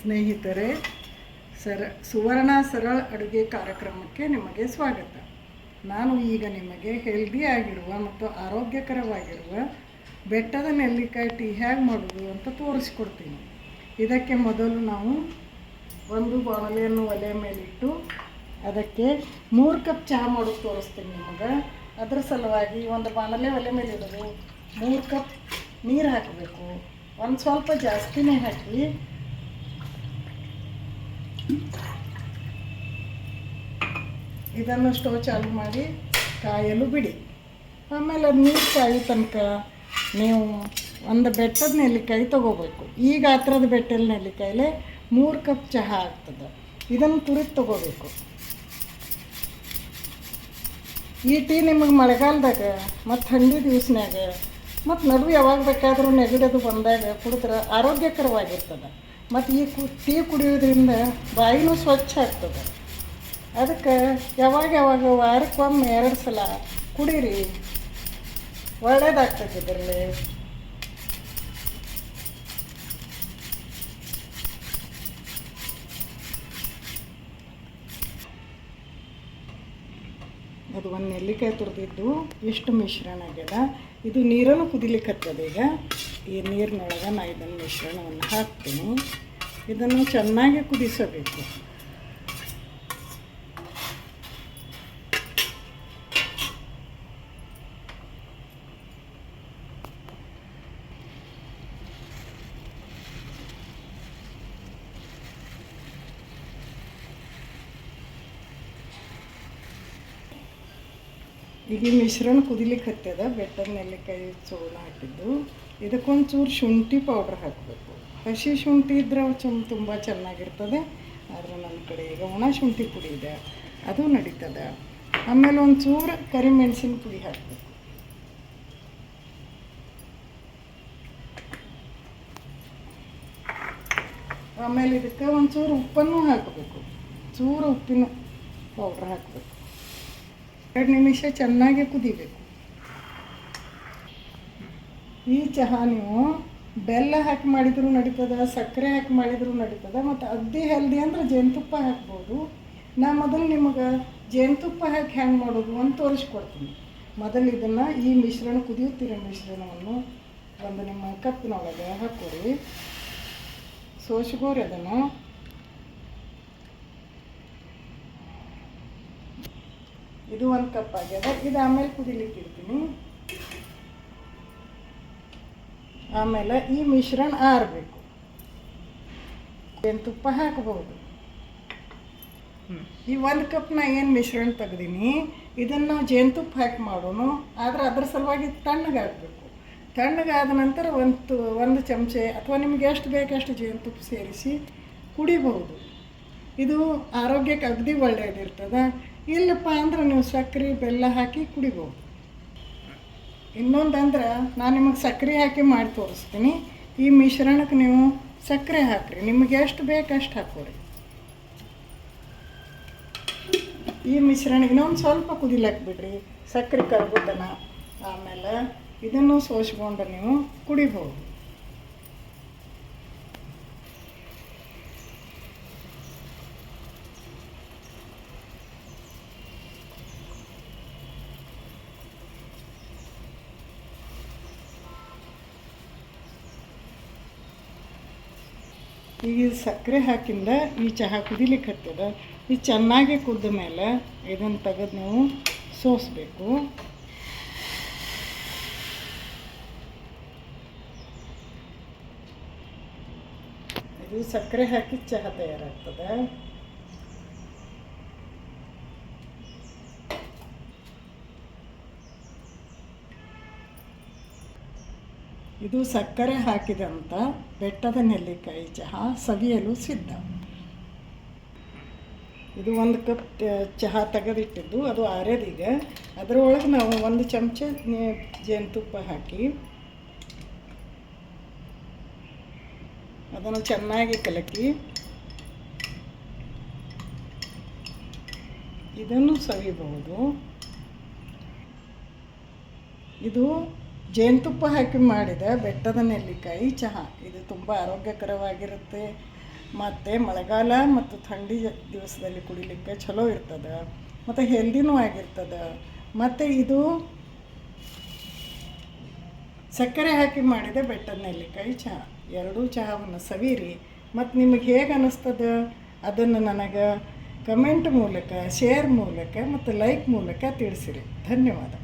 ಸ್ನೇಹಿತರೆ, ಸರ, ಸುವರ್ಣ ಸರಳ ಅಡುಗೆ ಕಾರ್ಯಕ್ರಮಕ್ಕೆ ನಿಮಗೆ ಸ್ವಾಗತ. ನಾನು ಈಗ ನಿಮಗೆ ಹೆಲ್ದಿಯಾಗಿರುವ ಮತ್ತು ಆರೋಗ್ಯಕರವಾಗಿರುವ ಬೆಟ್ಟದ ನೆಲ್ಲಿಕಾಯಿ ಟೀ ಹೇಗೆ ಮಾಡೋದು ಅಂತ ತೋರಿಸ್ಕೊಡ್ತೀನಿ. ಇದಕ್ಕೆ ಮೊದಲು ನಾವು ಒಂದು ಬಾಣಲೆಯನ್ನು ಒಲೆ ಮೇಲಿಟ್ಟು ಅದಕ್ಕೆ ಮೂರು ಕಪ್ ಚಹಾ ಮಾಡೋದು ತೋರಿಸ್ತೀನಿ ನಿಮಗೆ. ಅದರ ಸಲುವಾಗಿ ಒಂದು ಬಾಣಲೆ ಒಲೆ ಮೇಲೆ ಇಡೋದು ಮೂರು ಕಪ್ ನೀರು ಹಾಕಬೇಕು. ಒಂದು ಸ್ವಲ್ಪ ಜಾಸ್ತಿನೇ ಹಾಕಿ ಇದನ್ನು ಸ್ಟವ್ ಚಾಲು ಮಾಡಿ ಕಾಯಲು ಬಿಡಿ. ಆಮೇಲೆ ಅದು ನೀರು ಕಾಯೋ ತನಕ ನೀವು ಒಂದು ಬೆಟ್ಟದ ನೆಲ್ಲಿಕಾಯಿ ತೊಗೋಬೇಕು. ಈ ಗಾತ್ರದ ಬೆಟ್ಟದ ನೆಲ್ಲಿಕಾಯಿಲೆ ಮೂರು ಕಪ್ ಚಹಾ ಆಗ್ತದೆ. ಇದನ್ನು ತುರಿದು ತೊಗೋಬೇಕು. ಈ ಟೀ ನಿಮಗೆ ಮಳೆಗಾಲದಾಗ ಮತ್ತು ಥಂಡಿ ದಿವಸನಾಗ ಮತ್ತು ನಡುವೆ ಯಾವಾಗ ಬೇಕಾದರೂ ನೆಗಡದು ಬಂದಾಗ ಕುಡಿದ್ರೆ ಆರೋಗ್ಯಕರವಾಗಿರ್ತದೆ. ಮತ್ತು ಈ ಕು ಟೀ ಕುಡಿಯೋದ್ರಿಂದ ಬಾಯಿನೂ ಸ್ವಚ್ಛ ಆಗ್ತದೆ. ಅದಕ್ಕೆ ಯಾವಾಗ ಯಾವಾಗ ವಾರಕ್ಕೊಮ್ಮೆ ಎರಡು ಸಲ ಕುಡೀರಿ. ಒಳ್ಳೇದಾಗ್ತದೆ ಇದರಲ್ಲಿ. ಅದು ಒಂದು ನೆಲ್ಲಿಕಾಯಿ ತುರಿದಿದ್ದು ಎಷ್ಟು ಮಿಶ್ರಣ ಆಗ್ಯದ? ಇದು ನೀರನ್ನು ಕುದಿಲಿಕ್ಕೆ ಈಗ? ಈ ನೀರಿನೊಳಗೆ ನಾನು ಇದನ್ನು ಮಿಶ್ರಣವನ್ನು ಹಾಕ್ತೀನಿ. ಇದನ್ನು ಚೆನ್ನಾಗಿ ಕುದಿಸಬೇಕು. ಈಗ ಈ ಮಿಶ್ರಣ ಕುದಿಲಿಕ್ಕೆ ಹತ್ತದ ಬೆಟ್ಟದ ನೆಲ್ಲಿಕಾಯಿ ಚೂರ್ಣ ಹಾಕಿದ್ದು. ಇದಕ್ಕೊಂಚೂರು ಶುಂಠಿ ಪೌಡ್ರ್ ಹಾಕಬೇಕು. ಹಸಿ ಶುಂಠಿ ಇದ್ರೆ ಚಮ್, ತುಂಬ ಚೆನ್ನಾಗಿರ್ತದೆ. ಆದರೆ ನನ್ನ ಕಡೆ ಈಗ ಒಣ ಶುಂಠಿ ಪುಡಿ ಇದೆ, ಅದು ನಡೀತದೆ. ಆಮೇಲೆ ಒಂಚೂರು ಕರಿಮೆಣಸಿನ ಪುಡಿ ಹಾಕಬೇಕು. ಆಮೇಲೆ ಇದಕ್ಕೆ ಒಂಚೂರು ಉಪ್ಪನ್ನು ಹಾಕಬೇಕು. ಚೂರು ಉಪ್ಪಿನ ಪೌಡ್ರ್ ಹಾಕಬೇಕು. ಎರಡು ನಿಮಿಷ ಚೆನ್ನಾಗಿ ಕುದಿಬೇಕು. ಈ ಚಹಾ ನೀವು ಬೆಲ್ಲ ಹಾಕಿ ಮಾಡಿದರೂ ನಡೀತದ, ಸಕ್ಕರೆ ಹಾಕಿ ಮಾಡಿದರೂ ನಡೀತದ, ಮತ್ತು ಅಗ್ದಿ ಹೆಲ್ದಿ ಅಂದ್ರೆ ಜೇನುತುಪ್ಪ ಹಾಕ್ಬೋದು. ನಾ ಮೊದಲು ನಿಮಗೆ ಜೇನುತುಪ್ಪ ಹಾಕಿ ಹ್ಯಾಂಗೆ ಮಾಡೋದು ಅಂತ ತೋರಿಸ್ಕೊಡ್ತೀನಿ. ಮೊದಲು ಇದನ್ನು ಈ ಮಿಶ್ರಣ ಕುದಿಯುತ್ತಿರೋ ಮಿಶ್ರಣವನ್ನು ಒಂದು ನಿಮ್ಮ ಕಪ್ಪಿನೊಳಗೆ ಹಾಕೋರಿ. ಸೋಸ್ಕೋರಿ ಅದನ್ನು ಇದು ಒಂದು ಕಪ್ ಆಗ್ಯದ ಇದು ಆಮೇಲೆ ಕುದಿಲಿಕ್ಕೆ ಇಡ್ತೀನಿ. ಆಮೇಲೆ ಈ ಮಿಶ್ರಣ ಆರಬೇಕು. ಏನು ತುಪ್ಪ ಹಾಕಬಹುದು ಈ ಒಂದು ಕಪ್ ನಾ ಏನು ಮಿಶ್ರಣ ತೆಗ್ದೀನಿ ಇದನ್ನು ನಾವು ಜೇನುತುಪ್ಪ ಹಾಕಿ ಮಾಡೋಣ ಆದ್ರೆ ಅದ್ರ ಸಲುವಾಗಿ ತಣ್ಣಗಾಗಬೇಕು ತಣ್ಣಗಾದ ನಂತರ ಒಂದು ಒಂದು ಚಮಚೆ ಅಥವಾ ನಿಮ್ಗೆ ಎಷ್ಟು ಬೇಕಷ್ಟು ಜೇನುತುಪ್ಪ ಸೇರಿಸಿ ಕುಡಿಬಹುದು ಇದು ಆರೋಗ್ಯಕ್ಕೆ ಅಗದಿ ಒಳ್ಳೆಯದಿರ್ತದೆ. ಇಲ್ಲಪ್ಪ ಅಂದ್ರೆ ನೀವು ಸಕ್ಕರೆ ಬೆಲ್ಲ ಹಾಕಿ ಕುಡಿಬೋದು. ಇನ್ನೊಂದಂದ್ರೆ ನಾನು ನಿಮಗೆ ಸಕ್ಕರೆ ಹಾಕಿ ಮಾಡಿ ತೋರಿಸ್ತೀನಿ. ಈ ಮಿಶ್ರಣಕ್ಕೆ ನೀವು ಸಕ್ಕರೆ ಹಾಕ್ರಿ. ನಿಮಗೆ ಎಷ್ಟು ಬೇಕು ಅಷ್ಟು ಹಾಕೋರಿ ಈ ಮಿಶ್ರಣಕ್ಕೆ ಇನ್ನೊಂದು ಸ್ವಲ್ಪ ಕುದಿಲಕ್ಕೆ ಬಿಡ್ರಿ. ಸಕ್ಕರೆ ಕರ್ಗುತ್ತನ ಆಮೇಲೆ ಇದನ್ನು ಸೋಸ್ಕೊಂಡು ನೀವು ಕುಡಿಬೋದು. ಈಗ ಸಕ್ಕರೆ ಹಾಕಿಂದ ಈ ಚಹಾ ಕುದಿಲಿಕ್ಕೆ ಹತ್ತದ. ಇದು ಚೆನ್ನಾಗಿ ಕುದ್ದ ಮೇಲೆ ಇದನ್ನು ತೆಗೆದು ನಾವು ಸೋಸಬೇಕು. ಇದು ಸಕ್ಕರೆ ಹಾಕಿ ಚಹಾ ತಯಾರಾಗ್ತದೆ. ಇದು ಸಕ್ಕರೆ ಹಾಕಿದಂಥ ಬೆಟ್ಟದ ನೆಲ್ಲಿಕಾಯಿ ಚಹಾ ಸವಿಯಲು ಸಿದ್ಧ. ಇದು ಒಂದು ಕಪ್ ಚಹಾ ತೆಗೆದಿಟ್ಟಿದ್ದು, ಅದು ಆರ್ಯದೀಗ ಅದರೊಳಗೆ ನಾವು ಒಂದು ಚಮಚ ಜೇನುತುಪ್ಪ ಹಾಕಿ, ಅದನ್ನು ಚೆನ್ನಾಗಿ ಕಲಕಿ, ಇದನ್ನು ಸವಿಬಹುದು ಇದು ಜೇನುತುಪ್ಪ ಹಾಕಿ ಮಾಡಿದ ಬೆಟ್ಟದ ನೆಲ್ಲಿಕಾಯಿ ಚಹಾ. ಇದು ತುಂಬ ಆರೋಗ್ಯಕರವಾಗಿರುತ್ತೆ. ಮತ್ತು ಮಳೆಗಾಲ ಮತ್ತು ಥಂಡಿ ದಿವಸದಲ್ಲಿ ಕುಡಿಲಿಕ್ಕೆ ಚಲೋ ಇರ್ತದೆ. ಮತ್ತು ಹೆಲ್ದಿನೂ ಆಗಿರ್ತದೆ. ಮತ್ತು ಇದು ಸಕ್ಕರೆ ಹಾಕಿ ಮಾಡಿದ ಬೆಟ್ಟದ ನೆಲ್ಲಿಕಾಯಿ ಚಹಾ. ಎರಡೂ ಚಹಾವನ್ನು ಸವಿರಿ. ಮತ್ತು ನಿಮಗೆ ಹೇಗೆ ಅನ್ನಿಸ್ತದೆ ಅದನ್ನು ನನಗೆ ಕಮೆಂಟ್ ಮೂಲಕ, ಶೇರ್ ಮೂಲಕ, ಮತ್ತು ಲೈಕ್ ಮೂಲಕ ತಿಳಿಸಿರಿ. ಧನ್ಯವಾದ.